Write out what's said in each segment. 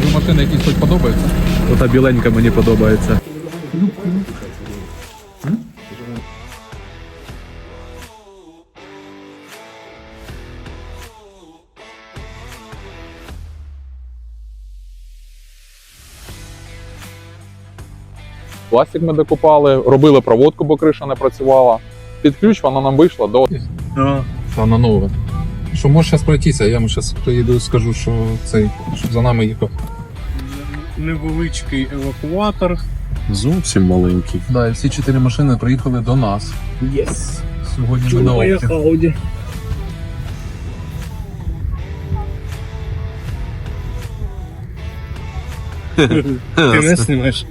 Тобі машини якісь хоч подобаються? Ота біленька мені подобається. Пластик ми докупали, робили проводку, бо криша не працювала. Під ключ вона нам вийшла до Вона нова. Що можеш зараз пройтися, я йому зараз приїду і скажу, що цей, щоб за нами їхав. невеличкий евакуатор. Зовсім маленький. Да, і всі чотири машини приїхали до нас. Єс. Сьогодні ми на опті. Ауді. Ти не знімаєш?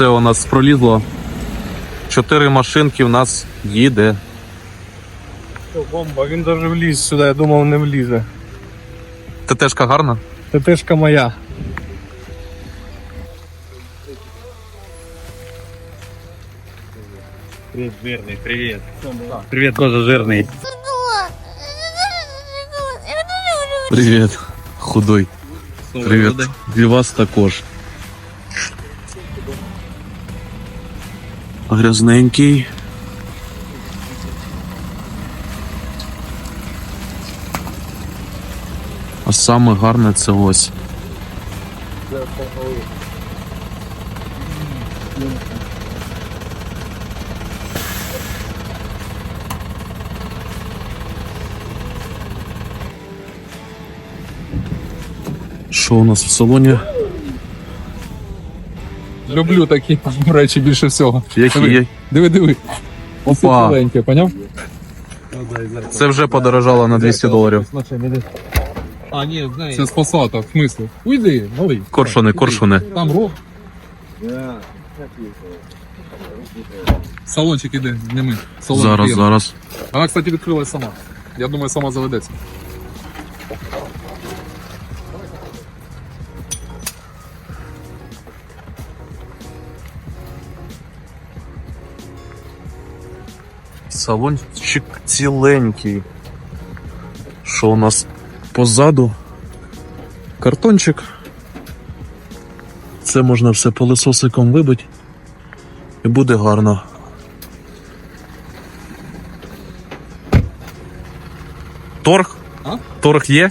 Все у нас пролізло. Чотири машинки в нас їде. О, Бомба, він даже вліз сюди, я думав не влізе. ТТшка гарна? ТТшка моя. Привет, жирный, привет. Привет, тоже жирный. Привіт, худой. Привіт. І вас також. Грязненький. А саме гарне це ось. Що у нас в салоні? Люблю такі речі більше всього. Які Диви, є? диви, диви. Опа. Маленьке, поняв? Це вже подорожало на 200 доларів. А, нет, знаю. Це з посада, в смислі. Уйди, малий. Коршуни, коршуни. Там рог. Салончик іде, зніми. Салон Зараз, зараз. Вона, кстати, відкрилась сама. Я думаю, сама заведеться. Салончик ціленький. Що у нас позаду? Картончик. Це можна все пилососиком вибити. І буде гарно. Торг? А? Торг є?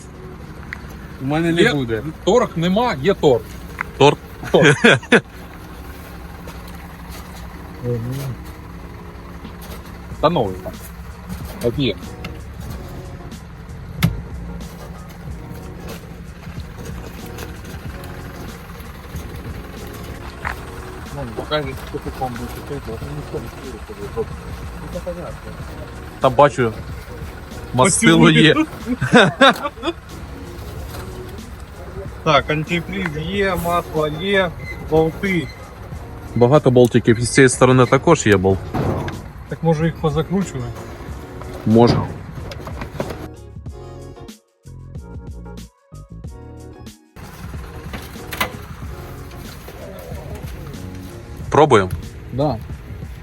У мене не Є буде. торг нема, є торг. Торг. Торг. Та новий там. От є. Та бачу. Мастило є. Так, антифриз є, масло є, болти. Багато болтиків. І з цієї сторони також є болт. Так може їх позакручувати? Може. Пробуємо. Да.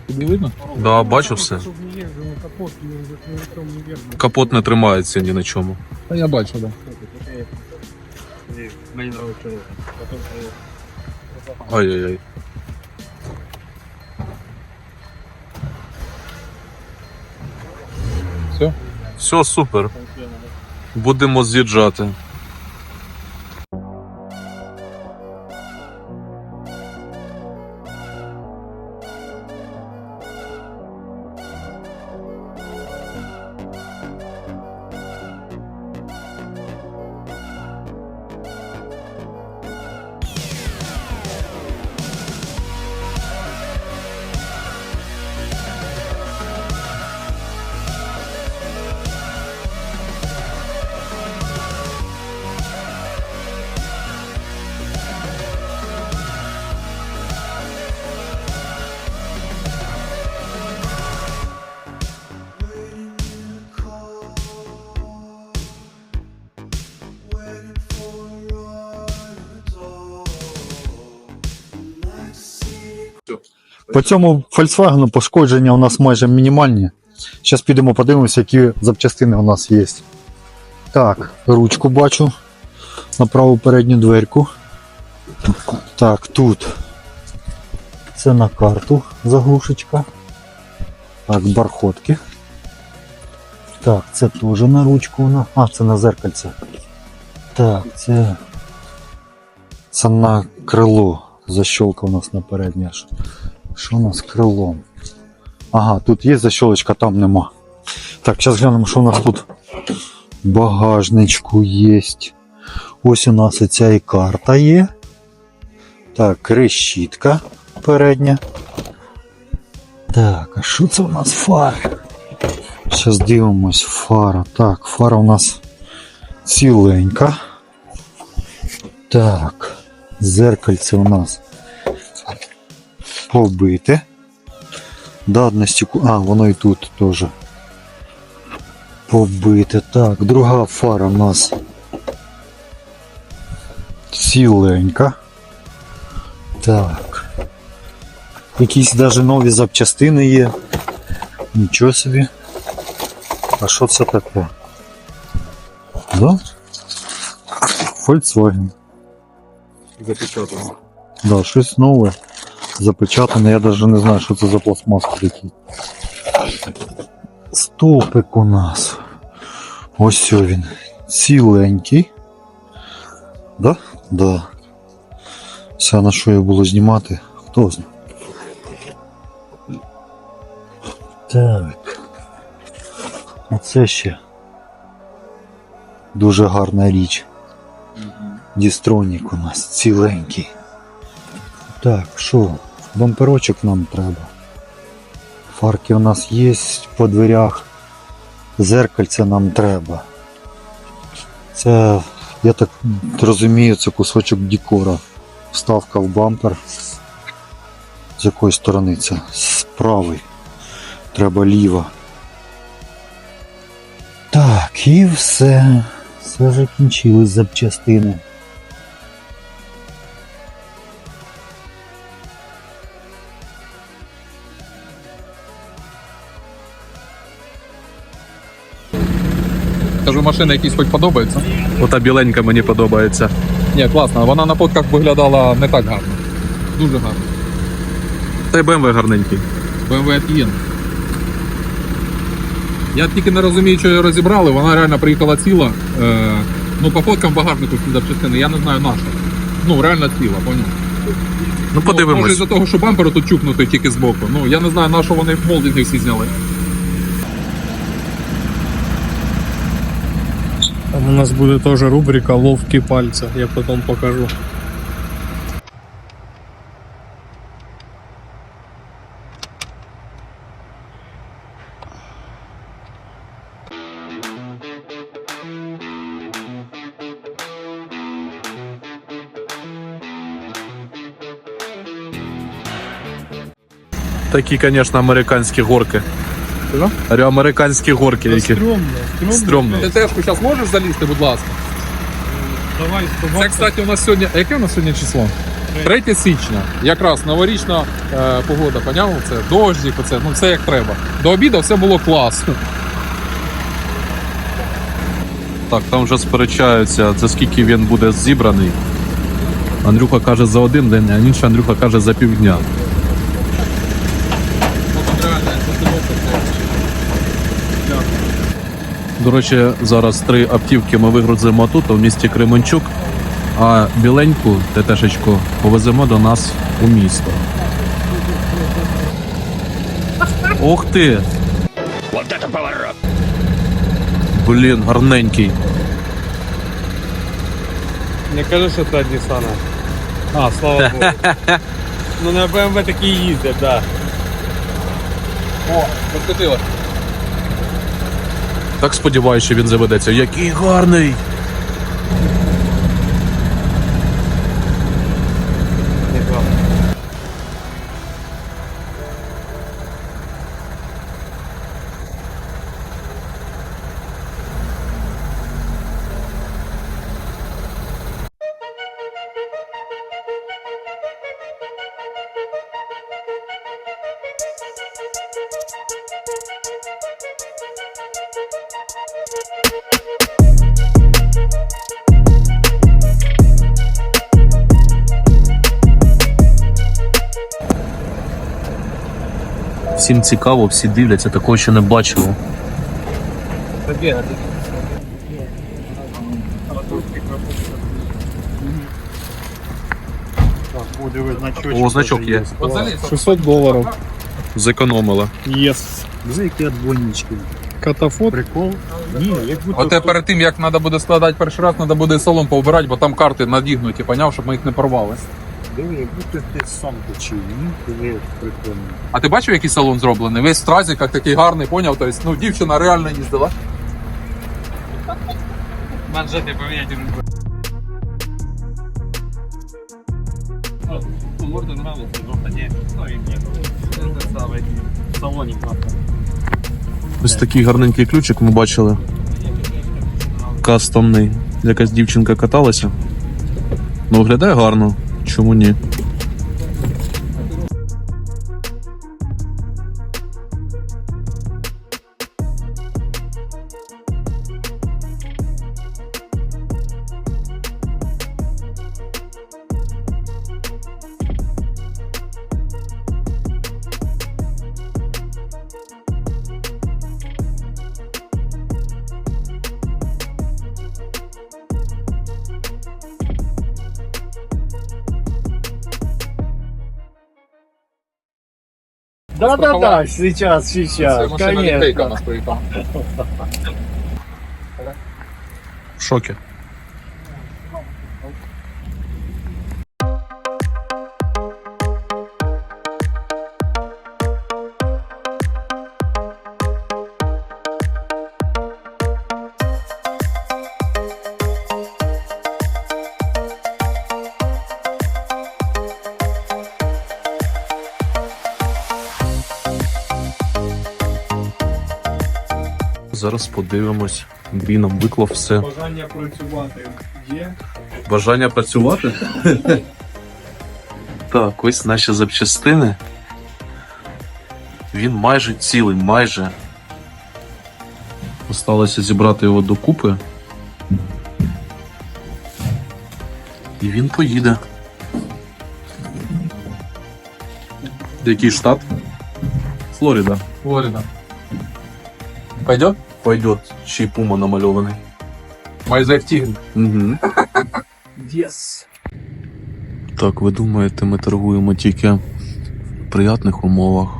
Тобі видно? Да, бачу все. Щоб не їздив на капот, він вже ні на чому не їздив. Капот не тримається ні на чому. Та я бачу, да. Мені нравиться. Ай-яй-яй. Все? Все супер. Будемо з'їжджати. По цьому Volkswagen пошкодження у нас майже мінімальні. Зараз підемо подивимося, які запчастини у нас є. Так, ручку бачу на праву передню дверку. Так, тут. Це на карту заглушечка. Так, бархотки. Так, це теж на ручку. нас. А, це на зеркальце. Так, це. Це на крило. Защолка у нас на переднє. Що у нас крилом? Ага, тут є защолочка, там нема. Так, зараз глянемо, що у нас тут. Багажничку є. Ось у нас і ця і карта є. Так, решітка передня. Так, а що це у нас фара? Зараз дивимось, фара. Так, фара у нас ціленька. Так, зеркальце у нас побите. Датності, ку- а, воно і тут теж. Побите. Так, друга фара у нас ціленька. Так. Якісь навіть нові запчастини є. Нічого собі. А що це таке? Да? Volkswagen. Запечатано. Да, щось нове. Запечатане, я навіть не знаю, що це за пластмаски такі. Стопик у нас. Ось він. Ціленький. Да? Да. Це на що я було знімати? Хто знає? Так. Оце ще. Дуже гарна річ. Дістронік у нас ціленький. Так, що? Бамперочок нам треба. Фарки у нас є по дверях. Зеркальце нам треба. Це, я так розумію, це кусочок декора. Вставка в бампер. З якої сторони це? З правої. Треба ліва. Так, і все. Все закінчились запчастини. Кажу, машина якісь хоч подобається. Ота біленька мені подобається. Ні, класно. Вона на фотках виглядала не так гарно. Дуже гарно. Та й BMW гарненький. BMW Atien. Я тільки не розумію, що її розібрали. Вона реально приїхала ціла. Е, ну, по фоткам багажнику запчастини, я не знаю на що. Ну, реально ціла, поняв. Ну Ну, може, подивимось. із-за того, що бампер тут чупнутий тільки збоку. Ну, я не знаю, на що вони в молдинги всі зняли. У нас буде теж рубрика ловкі пальця, я потім покажу. Такі, звісно, американські горки. Що? Говорю, Американські горки, які. Стрьомно, стрьомно. Ти теж зараз можеш залізти, будь ласка. Давай, Це, кстати, у нас сьогодні. а Яке у нас сьогодні число? 3 січня. Якраз новорічна е, погода, поняв? Це дощик, оце, ну все як треба. До обіду все було класно. Так, там вже сперечаються, за скільки він буде зібраний. Андрюха каже за один день, а інший Андрюха каже за півдня. До речі, зараз три автівки ми вигрузимо тут, у місті Кременчук, а біленьку ТТшечку повеземо до нас у місто. Ух ти! Блін, гарненький. Не кажи, що це Nissan. А, слава Богу. ну на BMW такі їздять, так. О, розкотила. Так сподіваюся, що він заведеться. Який гарний! Всім цікаво, всі дивляться, такого ще не бачили. О, значок є. 600 доларів. Зекономили. Єс. Вже які отбойнички. Катафот. Прикол. Ні, як будто Оте перед тим, як треба буде складати перший раз, треба буде салон повбирати, бо там карти надігнуті, поняв, щоб ми їх не порвали. Диви, як ти сам. Ні, прикольно. А ти бачив, який салон зроблений? Весь в стразиках такий гарний, поняв? Тобто, ну, дівчина реально їздила. Манжети поміняти. Ну, морда нравится, но ні. Ну, саме салонік. Ось такий гарненький ключик ми бачили. Кастомний. Якась дівчинка каталася. Ну, виглядає гарно. Чому ні? Да-да-да, сейчас, Це сейчас, конечно. літейка у нас приїхала. В шокі. Зараз подивимось. Андрій нам виклав все. Бажання працювати є. Бажання працювати? так, ось наші запчастини. Він майже цілий, майже. Осталося зібрати його докупи. І він поїде. Який штат? Флорида. Флорида. Пойдет? Пойдет. Ще й пума намальований. Майже в тігр. Угу. Єс. Так, ви думаєте, ми торгуємо тільки в приятних умовах,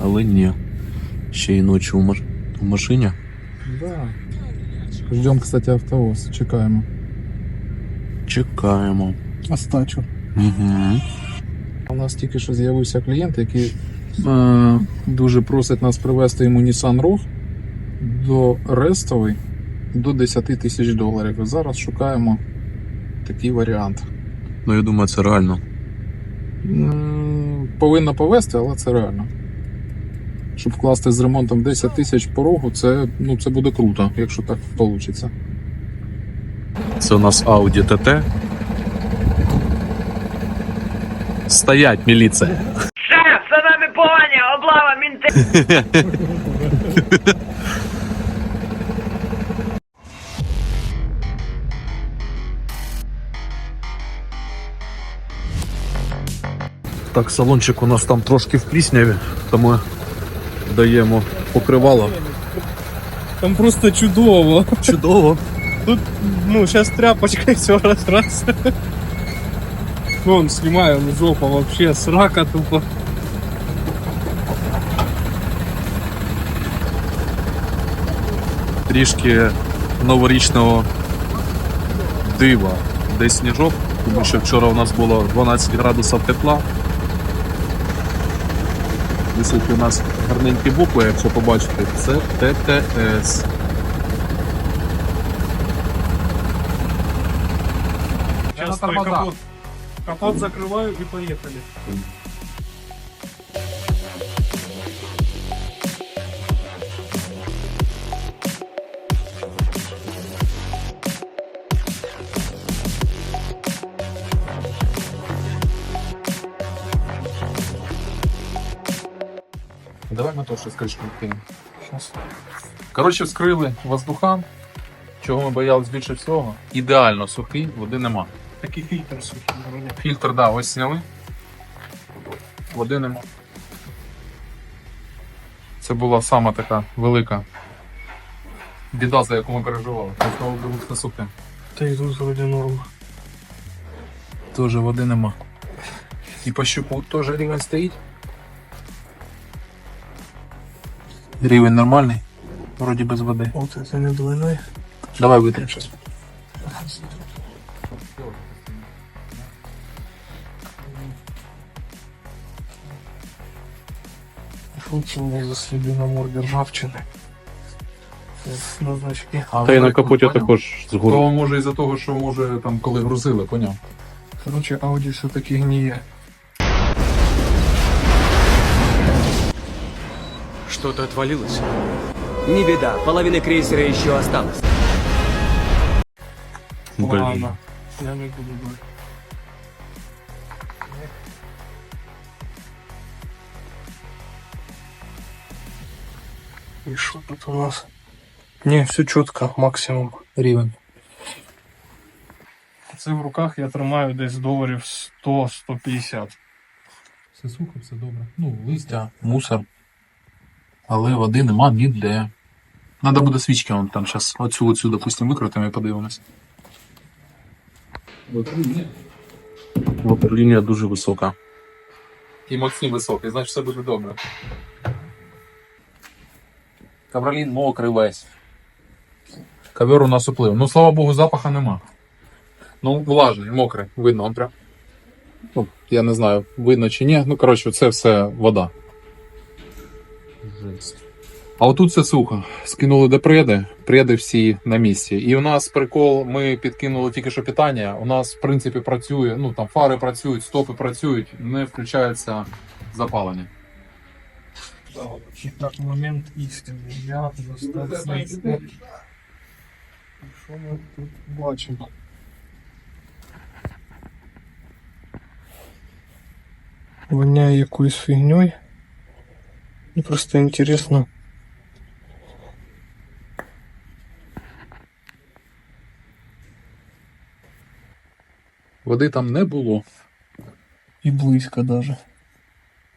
але ні. Ще й ночі у, маш... у машині. Да. Ждем, кстати, автовоз. Чекаємо. Чекаємо. Остачу. Угу. У нас тільки що з'явився клієнт, який е, дуже просить нас привезти йому Nissan Rogue до Рестовий до 10 тисяч доларів. І зараз шукаємо такий варіант. Ну, я думаю, це реально. Повинно повезти, але це реально. Щоб вкласти з ремонтом 10 тисяч порогу, це, ну, це буде круто, якщо так вийде. Це у нас Audi TT. Стоять, міліція. Шеф, за нами погоня, облава, мінти. Так, салончик у нас там трошки в плісняві, тому даємо покривало. Там просто чудово. Чудово. Ну, сейчас тряпочкой все раз раз. Вон, снимаю, ну, жопа вообще, срака тупо. трішки новорічного дива, де сніжок, тому що вчора у нас було 12 градусів тепла. Висить у нас гарненькі букви, якщо побачите, це ТТС. Сейчас на тормозах. капот, капот закрываю и поехали. То, що з. Щас. Коротше, вскрили воздухан. Чого ми боялись більше всього? Ідеально сухий, води нема. Такий фильтр сухий, вроде. Фільтр, да, ось сняли. Води нема. Це була сама така велика біда, за яку ми переживали. Слава Богу, все сухе. Та й тут вроді норм. Теж води нема. І по щуку теж рівень стоїть. Рівень нормальний. Вроді без води. Оце це не долинає. Давай витрим щось. На морді ржавчини. На значки. Та й на капоті також з. То може із-за того, що може там коли грузили, поняв. Короче, Audi все-таки гниє. Что-то отвалилось. Не беда, половина крейсера еще осталась. Блін. Ладно, я не буду говорити. І що тут у нас? Не, все чітко, максимум. Рівень. Це в руках я тримаю десь доларів 100-150. Все сухо, все добре. Ну, листя. Мусор. Але води нема ніде. Надо буде свічки вон там зараз. Оцю оцю, допустим, викрутимо і подивимось. Ватерлінія дуже висока. І Максим високий, значить все буде добре. Ковролін мокрий весь. Ковер у нас уплив. Ну, слава Богу, запаха нема. Ну, влажний, мокрий, видно, он прям. Ну, я не знаю, видно чи ні. Ну, коротше, це все вода. А отут все сухо. Скинули де преди, всі на місці. І у нас прикол, ми підкинули тільки що питання. У нас, в принципі, працює, ну там фари працюють, стопи працюють, не включається запалення. Так, момент істини. Я знайти. Що ми тут бачимо? Воняє якоюсь фігньою. І просто інтересно. Води там не було. І близько даже.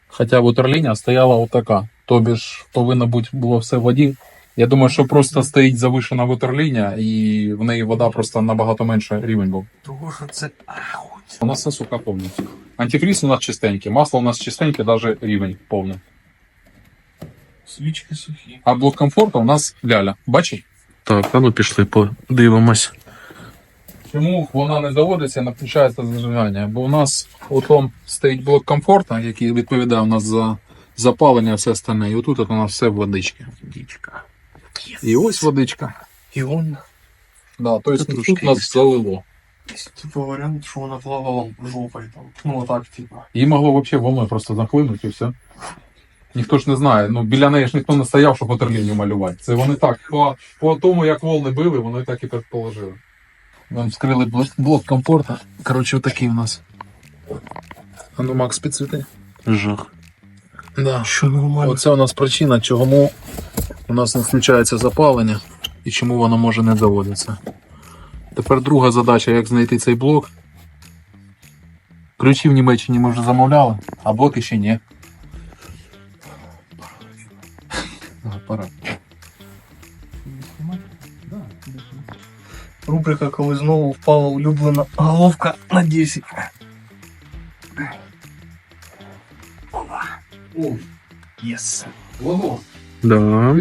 Хоча ватерлінія стояла отака. Тобі ж повинно бути було все в воді. Я думаю, що просто стоїть завишена ватерлінія, і в неї вода просто набагато менше рівень був. Того, що це У нас все суха повністю. Антифріз у нас чистенький, масло у нас чистеньке, навіть рівень повний. Свічки сухі. А блок комфорту у нас ляля. Бачиш? Так, а ну пішли, подивимось. Чому вона не заводиться і не включається зажигання? Бо у нас у том стоїть блок комфорту, який відповідає у нас за запалення, все остальне. І отут от у нас все в водички. І ось водичка. І он, Да, тобто Це тут трошки нас залило. типу, варіант, що вона плавала жопою там. Ну, отак, типу. Її могло взагалі волною просто захлинути і все. Ніхто ж не знає. Ну, біля неї ж ніхто не стояв, щоб ватерлінію малювати. Це вони так, по, по тому, як волни били, вони так і предположили. Вам вскрили блок, блок комфорту. Коротше, отакий у нас. А ну, Макс, підсвіти. Жах. Да. Що нормально. Оце у нас причина, чому у нас не включається запалення і чому воно може не заводитися. Тепер друга задача, як знайти цей блок. Ключі в Німеччині ми вже замовляли, а блоки ще ні. Апарат. Рубрика, коли знову впала улюблена головка на 10. О, Єс. Ого, Да.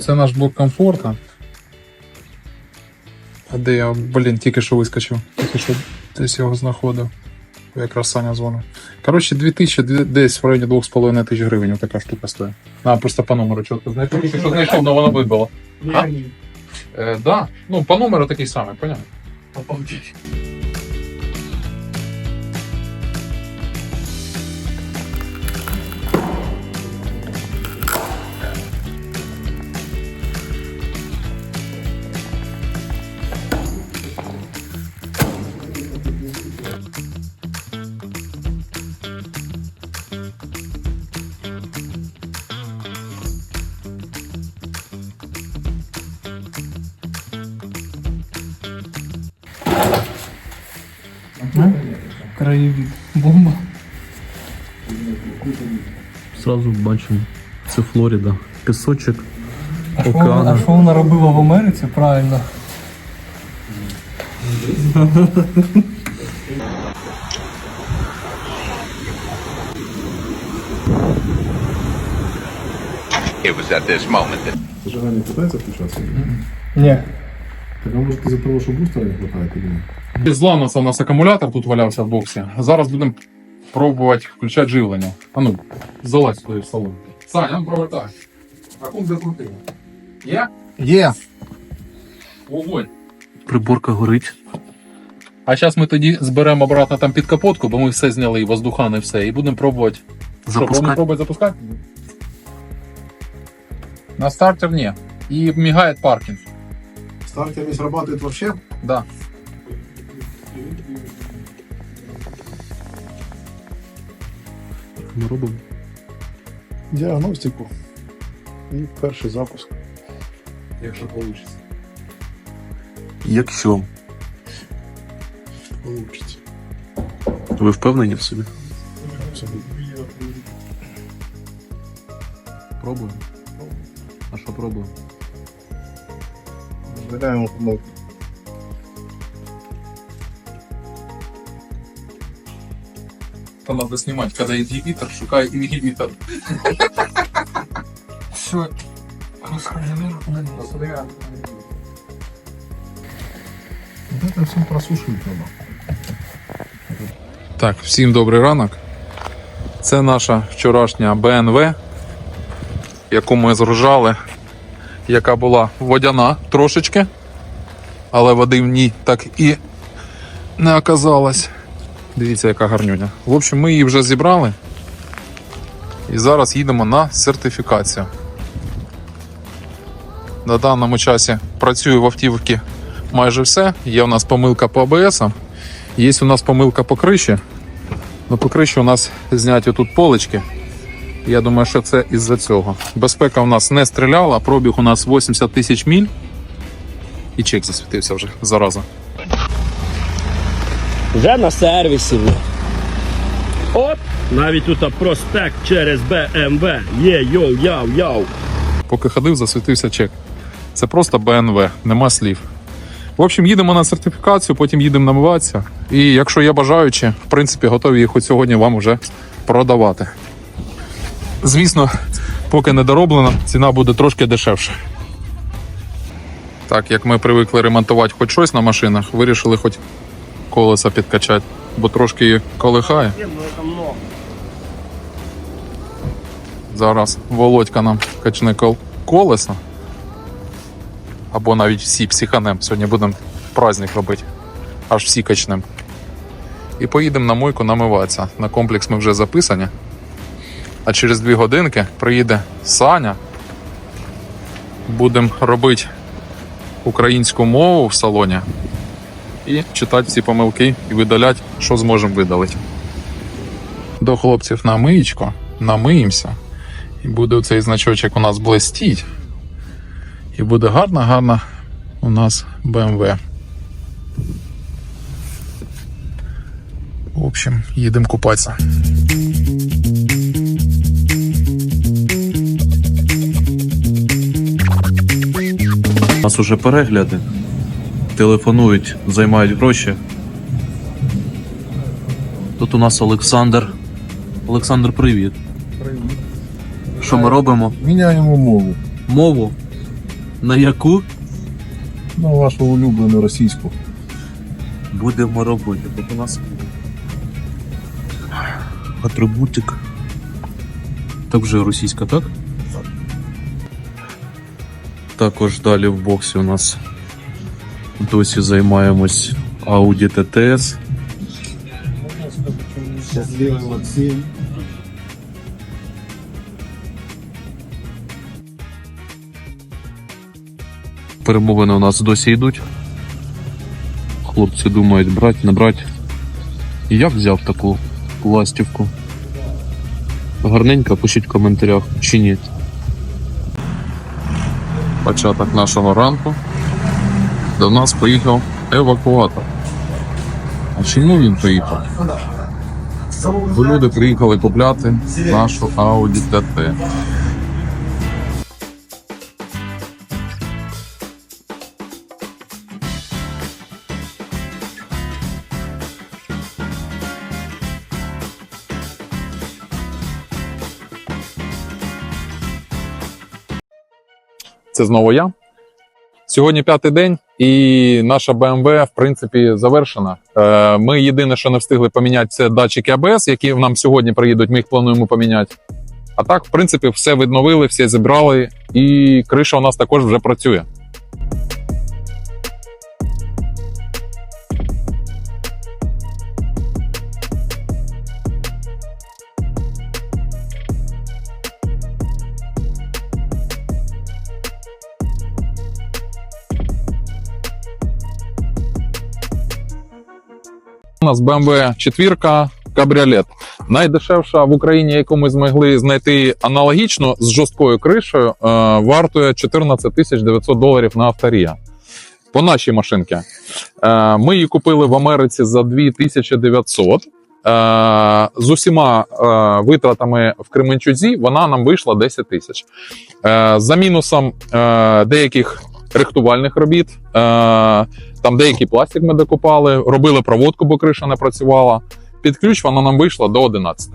Це наш блок комфорту. А де я, блін, тільки що вискочив. Тільки що десь його знаходив. Якраз Саня дзвонив. Коротше, 2000, десь в районі 2,5 тисяч гривень така штука стоїть. А, просто по номеру чітко знайшов. Тільки що знайшов, але воно вибило. Так, Е, да. Ну, по номеру такий самий, понятно. Обалдеть. Краєвід. Бомба. Зразу бачимо. Це Флорида. Пісочок, А що вона робила в Америці правильно? It was at this moment that Зажигання питається включатися? Ні. Так а може ти за того, бустера не хватає тоді? Зламався у нас акумулятор, тут валявся в боксі. Зараз будемо пробувати включати живлення. А ну, залазь туди в салон. Саня, ну провертай. Акум закрутив. Є? Є. Вогонь. Приборка горить. А зараз ми тоді зберемо обратно там під капотку, бо ми все зняли, і воздухани, все, і будемо пробувати. Що, будемо пробувати запускати? На стартер ні. І мігає паркінг. Стартер не срабатывает вообще? Да. Ми робимо. Діагностику. І перший запуск. Якщо вийде. Якщо Получиться. ви впевнені в собі? Пробуємо. А що пробуємо? Збираємо помилку. То надо снимать, когда ингибитор, шукай ингибитор. Все. Это все просушивать надо. Так, всім добрий ранок. Це наша вчорашня БНВ, яку ми згружали, яка була водяна трошечки, але води в ній так і не оказалось. Дивіться, яка гарнюня. В общем, ми її вже зібрали. І зараз їдемо на сертифікацію. На даному часі працює в автівці майже все. Є у нас помилка по АБС. Є у нас помилка по криші. Ну, по криші у нас зняті тут полички. Я думаю, що це із-за цього. Безпека у нас не стріляла, пробіг у нас 80 тисяч міль. І чек засвітився вже зараза. Вже на сервісі. От, навіть тут проспект через БМВ. Є, йоу, яу, яу. Поки ходив, засвітився чек. Це просто БНВ, нема слів. В общем, їдемо на сертифікацію, потім їдемо намиватися. І якщо є бажаючі, в принципі, готові їх хоч сьогодні вам вже продавати. Звісно, поки не дороблено, ціна буде трошки дешевше. Так, як ми привикли ремонтувати хоч щось на машинах, вирішили хоч колеса підкачати, бо трошки її колихає. Зараз Володька нам качне кол- колеса. Або навіть всі психанем. Сьогодні будемо праздник робити. Аж всі качнем. І поїдемо на мойку намиватися. На комплекс ми вже записані. А через дві годинки приїде Саня. Будемо робити українську мову в салоні. І читати всі помилки і видаляти, що зможемо видалити. До хлопців на миєчко, намиємося. І буде цей значочок у нас блистіть. І буде гарна, гарна у нас BMW. В общем, їдемо купатися. У нас уже перегляди. Телефонують, займають гроші. Тут у нас Олександр. Олександр, привіт. Привіт. Що ми робимо? Міняємо мову. Мову? На яку На вашу улюблену російську. будемо робити? Тут у нас атрибутик. Так вже російська, так? Також далі в боксі у нас досі займаємось Audi TTS. Щасливий Максим. Перемовини у нас досі йдуть. Хлопці думають брати, не брати. Я взяв таку ластівку. Гарненько, пишіть в коментарях чи ні. Початок нашого ранку. До нас поїхав евакуатор. А чому він поїхав? Бо люди приїхали купляти нашу Audi TT. Це знову я. Сьогодні п'ятий день, і наша BMW, в принципі, завершена. Е, Ми єдине, що не встигли поміняти, це датчики АБС, які нам сьогодні приїдуть. Ми їх плануємо поміняти. А так, в принципі, все відновили, все зібрали, і криша у нас також вже працює. Нас BMW 4 кабріолет. Найдешевша в Україні, яку ми змогли знайти аналогічно з жорсткою кришею, е, вартує 14 тисяч 900 доларів на авторія. По нашій машинці. Е, ми її купили в Америці за 2900. Е, з усіма витратами в Кременчузі вона нам вийшла 10 тисяч. За мінусом деяких рихтувальних робіт. Там деякий пластик ми докупали, робили проводку, бо криша не працювала. Під ключ вона нам вийшла до 11.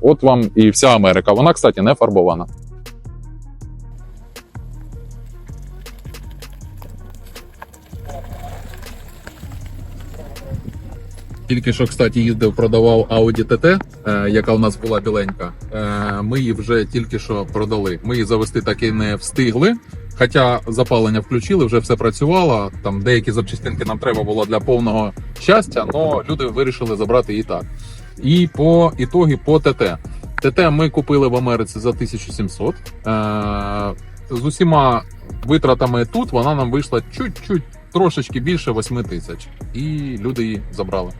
От вам і вся Америка. Вона, кстати, не фарбована. Тільки що, кстати, їздив, продавав Audi TT, е, яка у нас була біленька. Е, ми її вже тільки що продали. Ми її завести так і не встигли. Хоча запалення включили, вже все працювало. Там деякі запчастинки нам треба було для повного щастя, але люди вирішили забрати її так. І по ітогі по ТТ. ТТ ми купили в Америці за 1700. Е, з усіма витратами тут вона нам вийшла чуть-чуть трошечки більше 8 тисяч. І люди її забрали.